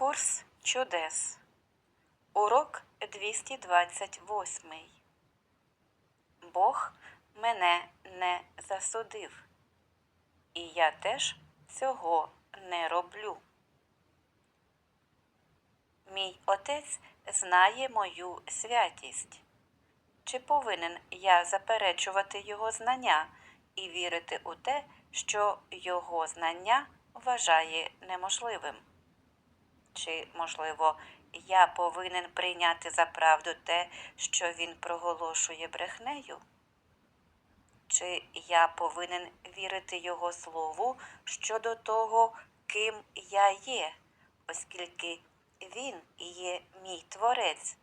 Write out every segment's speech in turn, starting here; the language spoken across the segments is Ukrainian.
Курс чудес. Урок 228. Бог мене не засудив. І я теж цього не роблю. Мій отець знає мою святість. Чи повинен я заперечувати його знання і вірити у те, що його знання вважає неможливим? Чи, можливо, я повинен прийняти за правду те, що він проголошує брехнею? Чи я повинен вірити його слову щодо того, ким я є, оскільки він є мій творець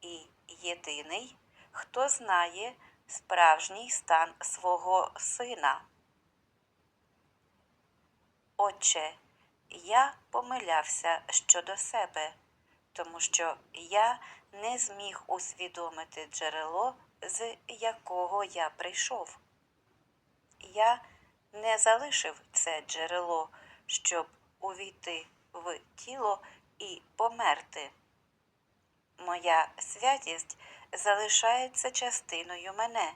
і єдиний, хто знає справжній стан свого сина? Отче, я помилявся щодо себе, тому що я не зміг усвідомити джерело, з якого я прийшов. Я не залишив це джерело, щоб увійти в тіло і померти. Моя святість залишається частиною мене,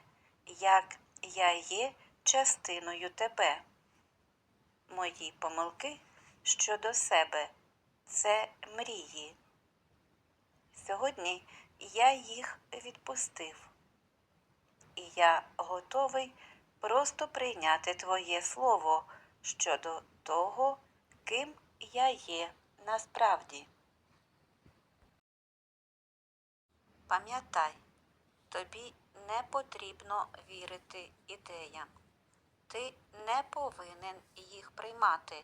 як я є частиною тебе. Мої помилки щодо себе це мрії. Сьогодні я їх відпустив, і я готовий просто прийняти Твоє Слово щодо того, ким я є насправді. Пам'ятай, тобі не потрібно вірити ідеям. Ти не повинен їх приймати